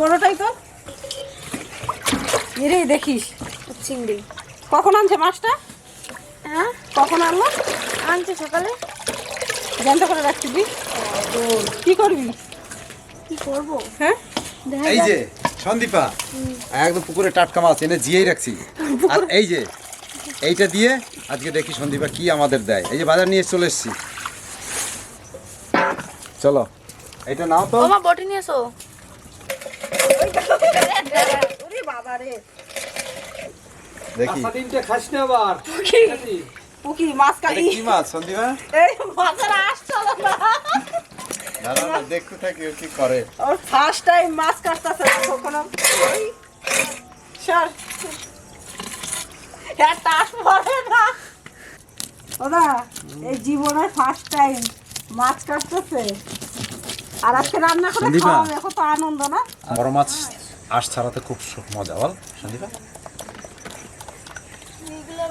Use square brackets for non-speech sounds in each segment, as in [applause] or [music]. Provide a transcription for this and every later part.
বড়টাই তো। এরে দেখিস। চিংড়ি। কখন আনছে মাছটা? হ্যাঁ? কখন আনলো? আনছে সকালে। জ্যান্ত করে রাখছিবি কি করবি? কি করব? হ্যাঁ? এই যে সন্দীপা একদম পুকুরে টাটকা মাছ এনে জিয়েই রাখছি। আর এই যে এইটা দিয়ে আজকে দেখি সন্দীপা কি আমাদের দেয়। এই যে বাজার নিয়ে চলে এসছি। চলো এটা নাও তো। বটি নিয়ে এসো ওরে দেখি। খাস না আবার? পুকি। মাছ কাটি কি মাছ সন্দীপা? এই মাছের আসছে না। দাঁড়া দেখতে থাকি ও কি করে। ওর ফার্স্ট টাইম মাছ কাটতেছে কখনো। ওই সর। হ্যাঁ টাস পড়ে না। ওদা এই জীবনের ফার্স্ট টাইম মাছ কাটতেছে। আর আজকে রান্না করে সন্দীপা। খাওয়াবে কত আনন্দ না? বড় মাছ আশ ছাড়াতে খুব মজা বল সন্দীপা?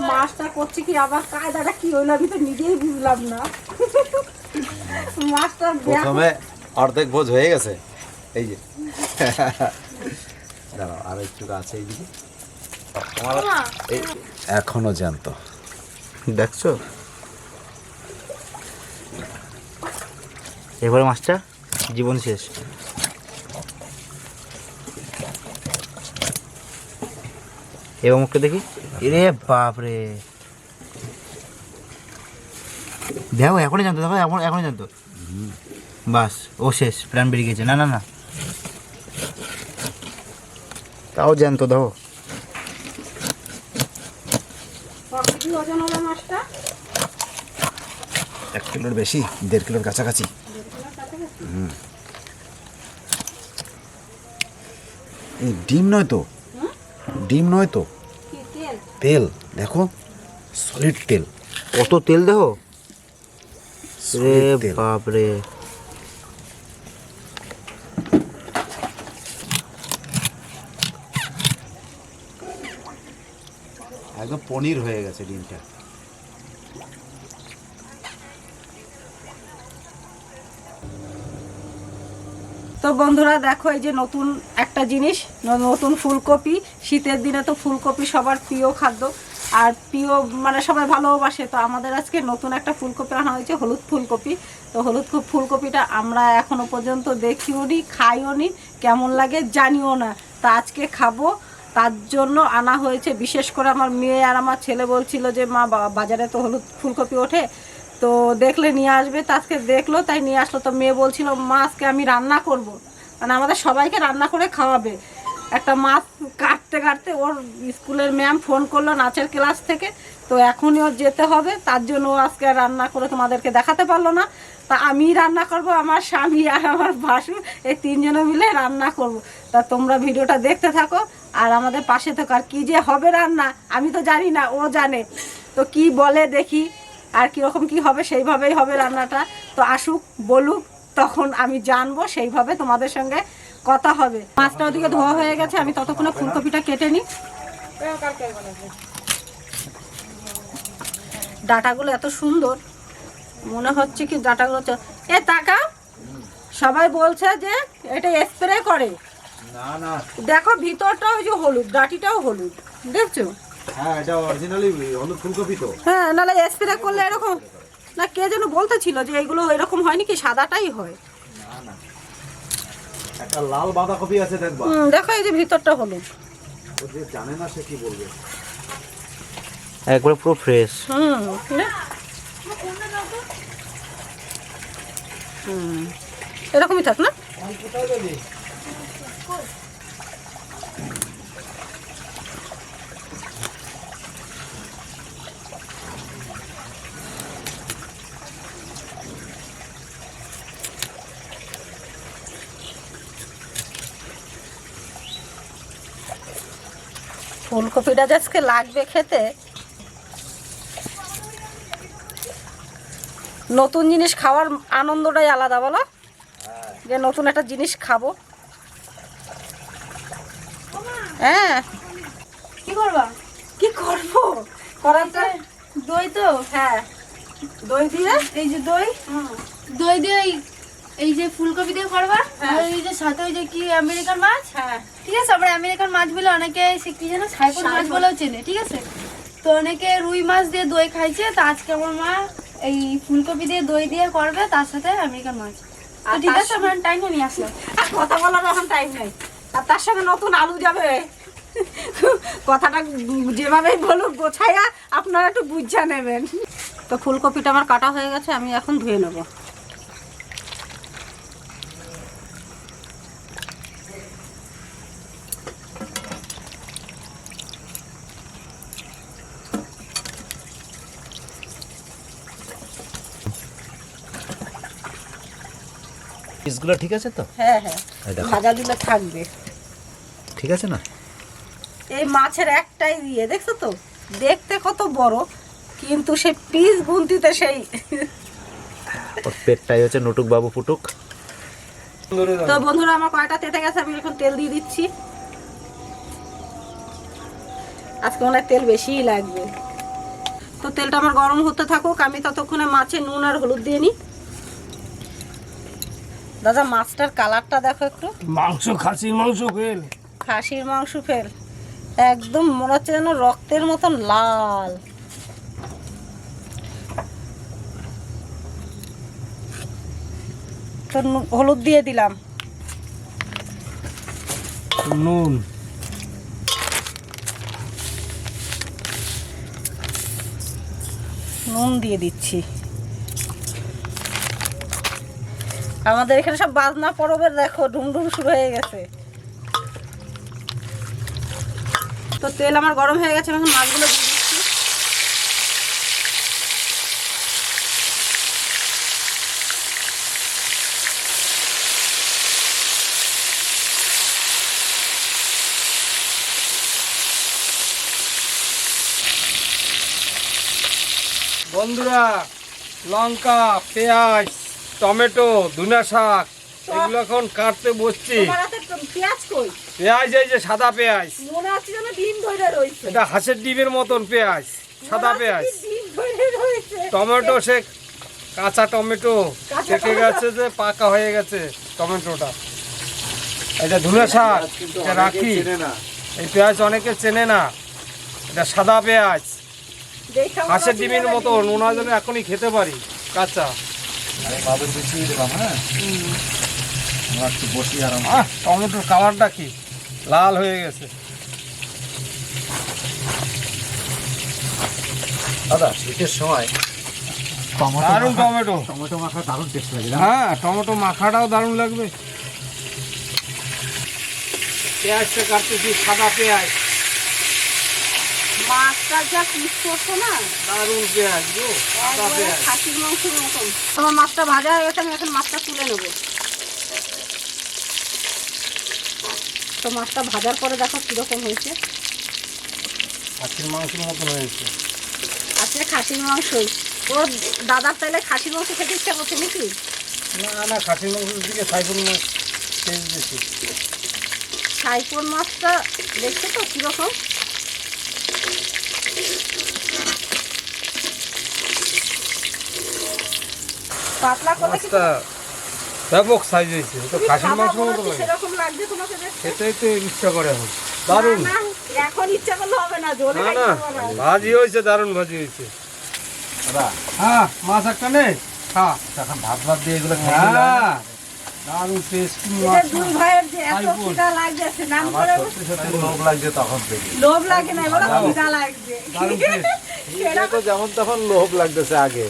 মাছটা করছি কি? আবার কায়দাটা কি হইল আমি তো নিজেই বুঝলাম না। মাছটা প্রথমে অর্ধেক ভোজ হয়ে গেছে। এই যে। দাঁড়াও আর একটু আছে এইদিকে। এখনও জ্যান্ত। দেখছ? এবারে মাছটা জীবন শেষ। এবার মুখটা দেখি। রে দেখো এখনই জানতো দেখো এখন এখনই জানতো। বাস ও শেষ প্ল্যান বেরিয়ে গেছে। না না না। তাও জানতো দেখো। এক কিলোর বেশি দেড় কিলোর কাছাকাছি। হুম। ডিম নয় তো? ডিম নয় তো? তেল তেল দেখো সলিড তেল। কত তেল দেখো? রে solid তেল। বাপ রে একদম পনির হয়ে গেছে ডিমটা। তো বন্ধুরা দেখো এই যে নতুন একটা জিনিস, নতুন ফুলকপি। শীতের দিনে তো ফুলকপি সবার প্রিয় খাদ্য। আর প্রিয় মানে সবাই ভালোবাসে। তো আমাদের আজকে নতুন একটা ফুলকপি আনা হয়েছে, হলুদ ফুলকপি। তো হলুদ ফুলকপিটা আমরা এখনও পর্যন্ত দেখিও নি, খাইও নি। কেমন লাগে জানিও না। তা আজকে খাব। তার জন্য আনা হয়েছে, বিশেষ করে আমার মেয়ে আর আমার ছেলে বলছিল যে, মা বাজারে তো হলুদ ফুলকপি ওঠে। তো দেখলে নিয়ে আসবে তো আজকে দেখল, তাই নিয়ে আসলো। তো মেয়ে বলছিল, মা, আজকে আমি রান্না করব। মানে আমাদের সবাইকে রান্না করে খাওয়াবে। একটা মাছ কাটতে কাটতে ওর স্কুলের ম্যাম ফোন করল নাচের ক্লাস থেকে। তো এখনই ওর যেতে হবে, তার জন্য ও আজকে রান্না করে তোমাদেরকে দেখাতে পারল না। তা আমি রান্না করব, আমার স্বামী আর আমার ভাসুর এই তিনজনে মিলে রান্না করব। তা তোমরা ভিডিওটা দেখতে থাকো, আর আমাদের পাশে থাকো। আর কী যে হবে রান্না, আমি তো জানি না, ও জানে। তো কি বলে দেখি। আর কীরকম কি হবে সেইভাবেই হবে রান্নাটা। তো আসুক বলুক তখন আমি জানব সেইভাবে তোমাদের সঙ্গে কথা হবে। মাছটা ওদিকে ধোয়া হয়ে গেছে আমি ততক্ষণে ফুলকপিটা কেটে নিই। ডাটাগুলো এত সুন্দর মনে হচ্ছে কি ডাটাগুলো এ টাকা সবাই বলছে যে এটা স্প্রে করে। দেখো ভিতরটা ওই যে হলুদ ডাটিটাও হলুদ দেখছ? হ্যাঁ এটা অরিজিনালি হলুদ ফুলকপি তো। হ্যাঁ নাহলে স্প্রে করলে এরকম না কে যেন বলতেছিল যে এইগুলো এরকম হয়নি কি সাদাটাই হয়। একটা লাল বাঁধাকপি আছে দেখবা দেখো এই যে ভিতরটা হলুদ ও যে জানে না সে কি বলবে। একবারে পুরো ফ্রেশ হুম হুম এরকমই থাক না। ফুলকপিটা যে আজকে লাগবে খেতে। নতুন জিনিস খাওয়ার আনন্দটাই আলাদা বলো? যে নতুন একটা জিনিস খাব। হ্যাঁ। কি করবা? কি করব? করার তো দই তো? হ্যাঁ। দই দিয়ে? এই যে দই? দই দিয়ে এই যে ফুলকপি দিয়ে করবা? হ্যাঁ। আর এই যে সাথে ওই যে কি আমেরিকান মাছ? হ্যাঁ। ঠিক আছে আমরা আমেরিকান মাছ বলে অনেকে সে কি সাইফুল মাছ বলেও চেনে ঠিক আছে? তো অনেকে রুই মাছ দিয়ে দই খাইছে তো আজকে আমার মা এই ফুলকপি দিয়ে দই দিয়ে করবে তার সাথে আমেরিকান মাছ। আর ঠিক আছে আমার টাইম নিয়ে আসলাম আর কথা বলার এখন টাইম নেই। আর তার সঙ্গে নতুন আলু যাবে। কথাটা যেভাবেই বলুক গোছাইয়া আপনারা একটু বুঝা নেবেন। তো ফুলকপিটা আমার কাটা হয়ে গেছে আমি এখন ধুয়ে নেব। পিসগুলো ঠিক আছে তো? হ্যাঁ হ্যাঁ। এই ভাজা দিলে থাকবে। ঠিক আছে না? এই মাছের একটাই দিয়ে দেখছ তো? দেখতে কত বড় কিন্তু সে পিস গুনতিতে সেই। পেটটাই হচ্ছে নটুক বাবু ফুটুক। তো বন্ধুরা আমার কয়টা তেতে গেছে আমি এখন তেল দিয়ে দিচ্ছি। আজকে মনে তেল বেশিই লাগবে। তো তেলটা আমার গরম হতে থাকুক আমি ততক্ষণে মাছে নুন আর হলুদ দিয়ে নিই। দাদা মাছটার কালারটা দেখো একটু। মাংস খাসির মাংস ফেল। খাসির মাংস ফেল। একদম মনে হচ্ছে যেন রক্তের মতন লাল। তো হলুদ দিয়ে দিলাম। নুন। নুন দিয়ে দিচ্ছি। আমাদের এখানে সব বাজনা পরবের দেখো, ঢুমঢুম শুরু হয়ে গেছে। তো তেল আমার গরম হয়ে গেছে এখন মাছগুলো বন্ধুরা, লঙ্কা, পেঁয়াজ টমেটো ধুনা শাক এগুলো এখন কাটতে বসছি। পেঁয়াজ কই? পেঁয়াজ এই যে সাদা পেঁয়াজ। মনে হচ্ছে যেন ডিম ধরে রয়েছে। এটা হাঁসের ডিমের মতন পেঁয়াজ সাদা পেঁয়াজ। টমেটো সে কাঁচা টমেটো পেকে গেছে যে পাকা হয়ে গেছে টমেটোটা। এটা ধুনা শাক এটা রাখি। এই পেঁয়াজ অনেকে চেনে না। এটা সাদা পেঁয়াজ। হাঁসের ডিমের যেন মতো নোনা জন্য এখনই খেতে পারি কাঁচা। দিলাম হ্যাঁ? আমরা একটু বসি আরাম আহ টমেটোর কালারটা কি? লাল হয়ে গেছে। দাদা শীতের সময় দারুণ টমেটো। টমেটো মাখা দারুণ টেস্ট লাগে হ্যাঁ টমেটো মাখাটাও দারুণ লাগবে। পেঁয়াজটা কাটতেছি সাদা পেঁয়াজ। মাছটা যা পিস করছ না? দারুণ পেঁয়াজ গো সাদা একবারে পেঁয়াজ খাসির মাংসের মতন। আমার মাছটা ভাজা হয়ে গেছে আমি এখন মাছটা তুলে নেব। তো মাছটা ভাজার পরে দেখো কীরকম হয়েছে। খাসির মাংসের মতন হয়েছে। খাসির মাংসই। ওর দাদার তাইলে খাসির মাংস খেতে ইচ্ছা করছে নাকি? না না খাসির মাংসের দিকে সাইফুল মাছ বেশি। সাইপন মাছটা দেখছ তো কীরকম? পাতলা করে কি মাছটা ব্যাপক সাইজ হয়েছে তো খাসির মনে মতো লাগে। সেরকম লাগছে তোমাকে খেতেই তো ইচ্ছা করে এখন। দারুণ। না, না, এখন ইচ্ছা করলে হবে না জোরে না না না। ভাজি হয়েছে দারুণ ভাজি হয়েছে। দাদা হ্যাঁ মাছ একটা নেই হ্যাঁ এখন ভাত ভাত দিয়ে এগুলো। হ্যাঁ দারুণ টেস্টি মাছ। দুই ভাইয়ের যে এত। খিদা লাগছে নাম করে সত্যি সত্যি লোভ লাগছে তখন থেকে। লোভ লাগে না এবার খিদা লাগছে তো যেমন তখন লোভ লাগতেছে আগে।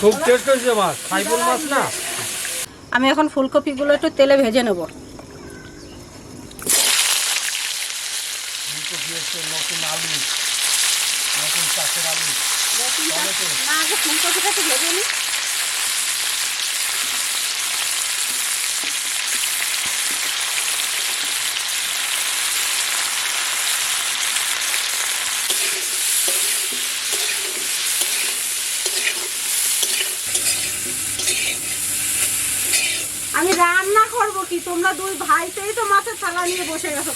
খুব টেস্ট হয়েছে মাছ। সাইফুল মাছ না? আমি এখন ফুলকপিগুলো একটু তেলে ভেজে নেব। নতুন আলু নতুন চাষের আলু। না আগে ফুলকপিটা একটু ভেজে নিই আমি রান্না করব কি তোমরা দুই ভাইতেই তো মাছের থালা নিয়ে বসে গেছো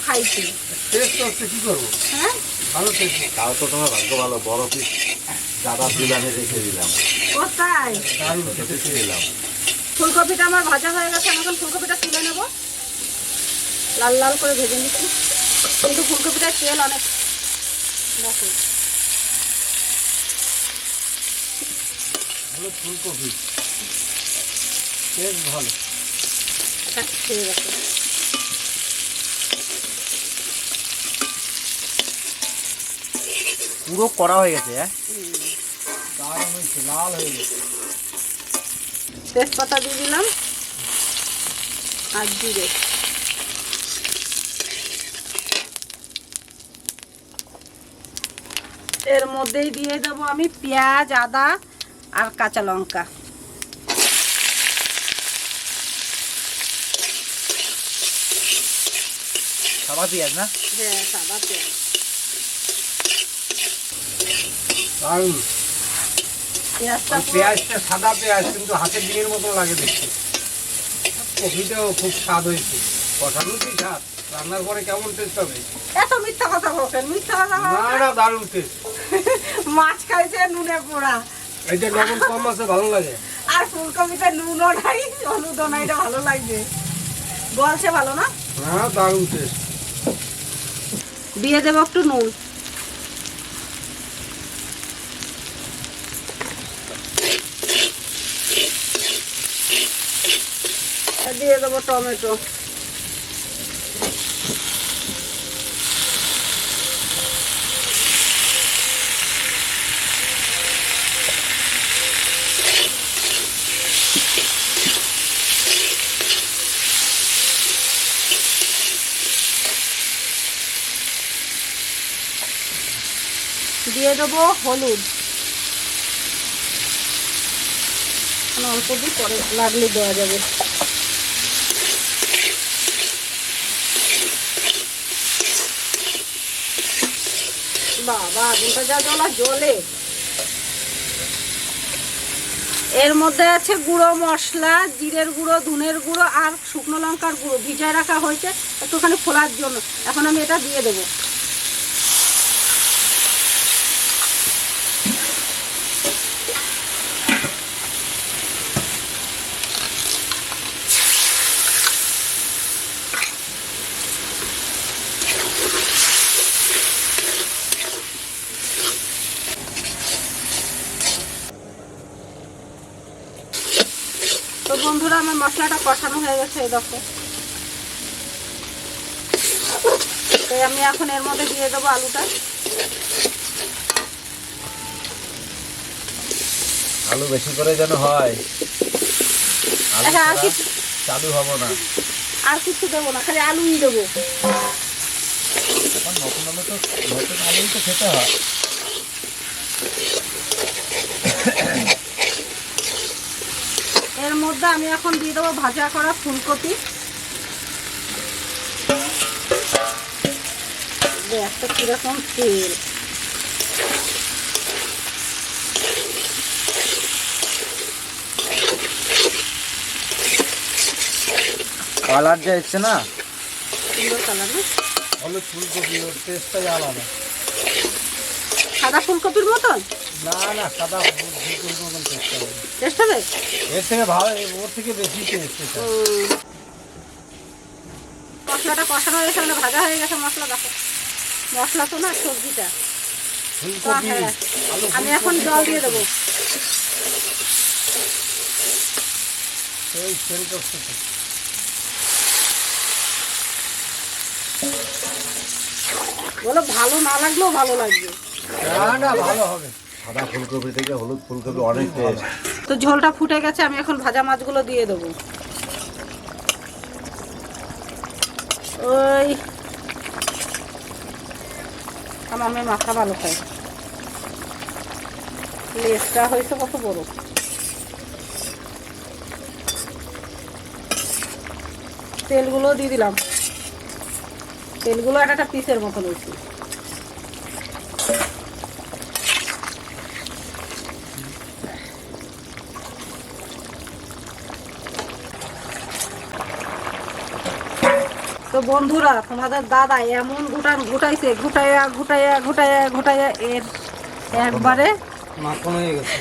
টেস্ট হচ্ছে কি করব? হ্যাঁ? ভালো টেস্ট। তাও তো তোমার ভাগ্য ভালো বড় পিস দাদা দিলামে। রেখে খেতে দিলাম। ফুলকপিটা আমার ভাজা হয়ে গেছে আমি এখন ফুলকপিটা তুলে নেব। লাল লাল করে ভেজে নিচ্ছি। কিন্তু ফুলকপিটার তেল অনেক দেখো। ফুলকপি। বেশ ভালো। হ্যাঁ, ছেড়ে গেছে পুরো করা হয়ে গেছে হ্যাঁ? লাল হয়ে গেছে তেজপাতা দিয়ে দিলাম। আর জিরে। এর মধ্যেই দিয়ে দেবো আমি পেঁয়াজ আদা আর কাঁচা লঙ্কা। সাদা পেঁয়াজ না? হ্যাঁ সাদা পেঁয়াজ দারুণ। পেঁয়াজটা সাদা পেঁয়াজ কিন্তু হাতের ডিমের মতো লাগে দেখতে। খুব স্বাদ হয়েছে। স্বাদ রান্নার পরে কেমন টেস্ট হবে? এত মিথ্যা কথা বলছেন মিথ্যা কথা না না দারুণ টেস্ট মাছ খাইছে নুনে পোড়া। এইটা লবণ কম আছে ভালো লাগে। আর ফুলকপিতে নুনও নাই হলুদও নাই এটা ভালো লাগবে বলছে ভালো না? হ্যাঁ দারুণ টেস্ট দিয়ে দেবো একটু নুন। দিয়ে দেবো টমেটো দিয়ে দেবো হলুদ। অল্প দিয়ে পরে লাগলে দেওয়া যাবে। বাবা, আগুনটা যা জ্বলা, জ্বলে। এর মধ্যে আছে গুঁড়ো মশলা, জিরের গুঁড়ো, ধুনের গুঁড়ো আর শুকনো লঙ্কার গুঁড়ো। ভিজায় রাখা হয়েছে একটুখানি ফোলার জন্য। এখন আমি এটা দিয়ে দেবো তো বন্ধুরা আমার মশলাটা কষানো হয়ে গেছে এই দেখো। তো আমি এখন এর মধ্যে দিয়ে দেবো আলুটা। আলু বেশি করে যেন হয়। হ্যাঁ আর কিছু চালু হব না। আর কিছু দেবো না খালি আলুই দেবো। নতুন আলু তো নতুন আলুই তো খেতে হয় এর মধ্যে আমি এখন দিয়ে দেবো ভাজা করা ফুলকপি। একটা কীরকম তেল। কালার যা এসছে না? সুন্দর কালার না? হলুদ ফুলকপি টেস্টটাই আলাদা। সাদা ফুলকপির মতন? না না সাদা ফুলকপির মতন টেস্ট হবে? এর থেকে ভালো ওর থেকে বেশি টেস্ট মশলাটা কষানো হয়ে গেছে মানে ভাজা হয়ে গেছে মশলা দেখো। মশলা তো না সবজিটা। হ্যাঁ আলু আমি এখন জল দিয়ে দেবো। এই। বলো ভালো না লাগলেও ভালো লাগবে। না না ভালো হবে। সাদা ফুলকপি থেকে হলুদ ফুলকপি অনেক টেস্ট তো ঝোলটা ফুটে গেছে, আমি এখন ভাজা মাছগুলো দিয়ে দেবো। ওই। আমার মেয়ে মাথা ভালো খায়। লেজটা হয়েছে কত বড়? তেলগুলো দিয়ে দিলাম। তেলগুলো একটা পিসের মতো রয়েছে বন্ধুরা তোমাদের দাদা এমন গুটান গুটাইছে গুটাইয়া গুটাইয়া গুটাইয়া গুটাইয়া এর একবারে মাখন হয়ে গেছে।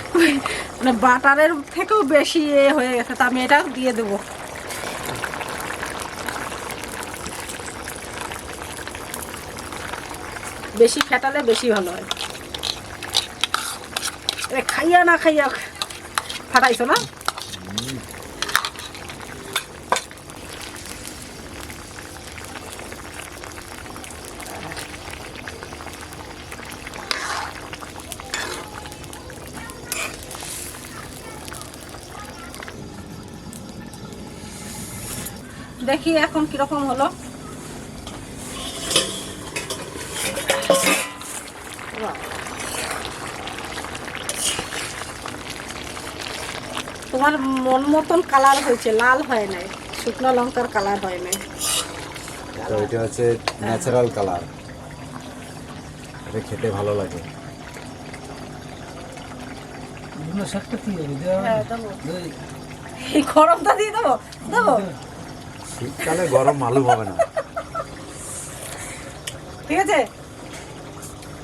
মানে বাটারের থেকেও বেশি এ হয়ে গেছে তা আমি এটা দিয়ে দেবো। বেশি ফেটালে বেশি ভালো হয়। এ খাইয়া না খাইয়া ফাটাইছো না? দেখি এখন কীরকম হলো। তোমার মন মতন কালার হয়েছে লাল হয় নাই শুকনো লঙ্কার কালার হয় নাই। তো এটা হচ্ছে ন্যাচারাল কালার এটা খেতে ভালো লাগে। শাকটা হ্যাঁ, দেবো। এই গরমটা দিয়ে দেবো। দেবো। শীতকালে গরম মালুম হবে না। ঠিক আছে?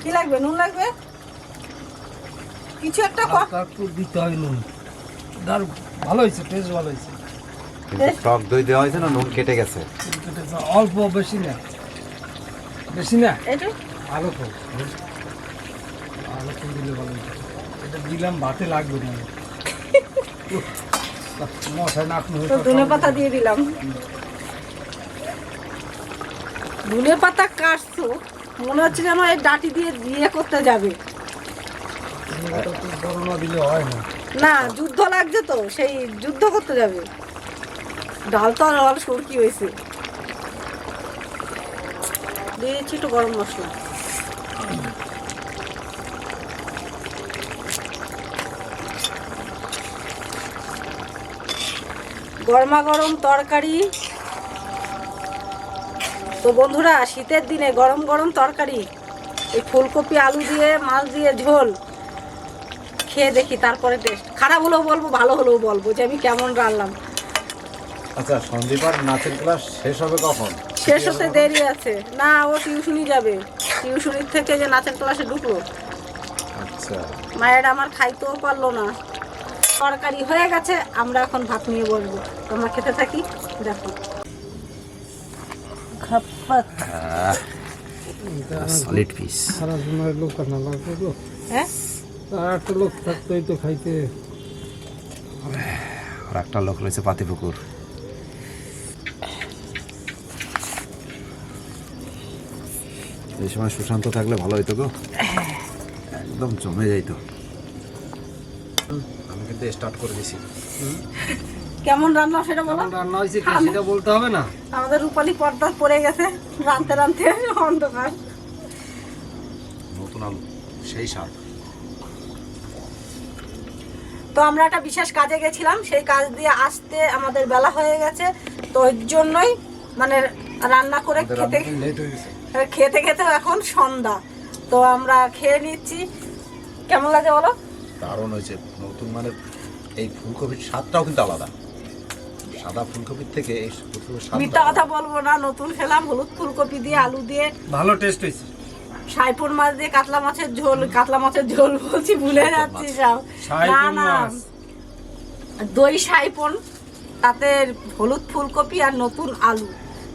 কি লাগবে? নুন লাগবে? কিছু একটা কর তারপর দিতে হয় নুন। দার ভালো হয়েছে টেস্ট ভালো হয়েছে। টক দই দেওয়া হয়েছে না নুন কেটে গেছে? অল্প বেশি না। বেশি না? একটু আলো তো আলো দিলে ভালো। এটা দিলাম ভাতে লাগবে না। [laughs] তো ধনে পাতা দিয়ে দিলাম। ধনে পাতা কাটছো, মনে হচ্ছে যেন এই ডাটি দিয়ে বিয়ে করতে যাবে। না, যুদ্ধ লাগছে তো, সেই যুদ্ধ করতে যাবে। ডাল তো আর সুরকি হয়েছে। দিয়েছি একটু গরম মশলা। গরমা গরম তরকারি। তো বন্ধুরা শীতের দিনে গরম গরম তরকারি এই ফুলকপি আলু দিয়ে মাছ দিয়ে ঝোল খেয়ে দেখি তারপরে টেস্ট খারাপ হলেও বলব ভালো হলেও বলব যে আমি কেমন রান্নাম আচ্ছা সন্দীপার নাচের ক্লাস শেষ হবে কখন? শেষ হতে দেরি আছে। না ও টিউশনি যাবে। টিউশনির থেকে যে নাচের ক্লাসে ঢুকলো। আচ্ছা। মায়ের আমার খাইতেও পারল না। তরকারি হয়ে গেছে আমরা এখন ভাত নিয়ে বসবো। তোমরা খেতে থাকি দেখো। খাপ্পাত সলিড পিস সারা সময় লোক না হ্যাঁ? আর একটা লোক থাকতেই তো খাইতে। আর একটা লোক রয়েছে পাতিপুকুর। এই সময় সুশান্ত থাকলে ভালো হইতো গো। একদম জমে যাইতো। কিন্তু স্টার্ট করে দিছি। কেমন রান্না সেটা বলো? রান্না হয়েছে সেটা বলতে হবে না? আমাদের রূপালি পর্দা পড়ে গেছে রানতে রানতে অন্ধকার। নতুন আলু সেই স্বাদ। তো আমরা একটা বিশেষ কাজে গেছিলাম সেই কাজ দিয়ে আসতে আমাদের বেলা হয়ে গেছে। তো ওই জন্যই মানে রান্না করে খেতে খেতে খেতে এখন সন্ধ্যা। তো আমরা খেয়ে নিচ্ছি। কেমন লাগে বলো? দারুণ হয়েছে নতুন মানে এই ফুলকপির স্বাদটাও কিন্তু আলাদা। সাদা ফুলকপির থেকে এই মিথ্যা কথা বলব না নতুন খেলাম হলুদ ফুলকপি দিয়ে আলু দিয়ে। ভালো টেস্ট হয়েছে। সাইপুর মাছ দিয়ে কাতলা মাছের ঝোল কাতলা মাছের ঝোল বলছি ভুলে যাচ্ছি সব। না না। দই সাইপন তাতে হলুদ ফুলকপি আর নতুন আলু।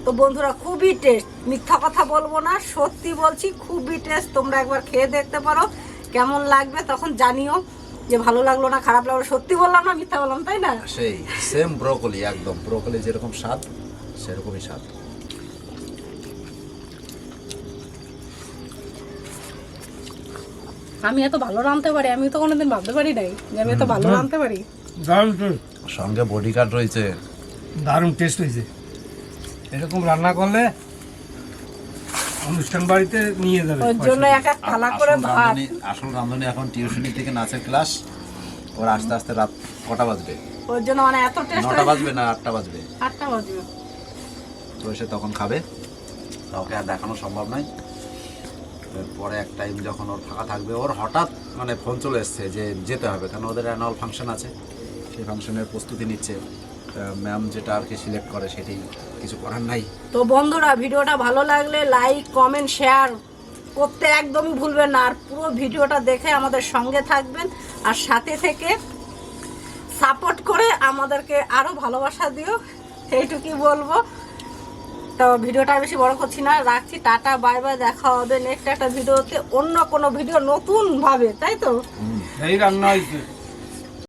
তো বন্ধুরা খুবই টেস্ট মিথ্যা কথা বলব না সত্যি বলছি খুবই টেস্ট তোমরা একবার খেয়ে দেখতে পারো। কেমন লাগবে তখন জানিও। যে ভালো লাগল না খারাপ লাগল সত্যি বললাম না মিথ্যা বললাম তাই না? সেই সেম ব্রোকলি একদম। ব্রোকলি যেরকম স্বাদ সেরকমই স্বাদ। আমি এত ভালো রাঁধতে পারি আমি তো কোনোদিন ভাবতে পারি নাই যে আমি এত ভালো রাঁধতে পারি। সঙ্গে বডি গার্ড রয়েছে। দারুণ টেস্ট হয়েছে। এরকম রান্না করলে অনুষ্ঠান বাড়িতে নিয়ে যাবে ওর জন্য এক এক থালা করে আসল ভাত। আসল রাঁধুনি এখন টিউশনি থেকে নাচের ক্লাস। ওর আস্তে আস্তে রাত কটা বাজবে? ওর জন্য মানে এত টেস্ট নটা বাজবে না আটটা বাজবে? আটটা বাজবে। তো এসে তখন খাবে। কাউকে আর দেখানো সম্ভব নয়। পরে এক টাইম যখন ওর ফাঁকা থাকবে ওর হঠাৎ মানে ফোন চলে এসছে যে যেতে হবে। কারণ ওদের অ্যানুয়াল ফাংশন আছে? সেই ফাংশনের প্রস্তুতি নিচ্ছে। ম্যাম যেটা আর কি সিলেক্ট করে সেটাই কিছু করার নাই। তো বন্ধুরা ভিডিওটা ভালো লাগলে লাইক কমেন্ট শেয়ার করতে একদমই ভুলবেন না। আর পুরো ভিডিওটা দেখে আমাদের সঙ্গে থাকবেন আর সাথে থেকে সাপোর্ট করে আমাদেরকে আরও ভালোবাসা দিও এইটুকুই বলব। তো ভিডিওটা বেশি বড় করছি না। রাখছি টাটা বাই বাই দেখা হবে নেক্সট একটা ভিডিওতে অন্য কোনো ভিডিও নতুন ভাবে তাই তো? এই রান্না হয়েছে।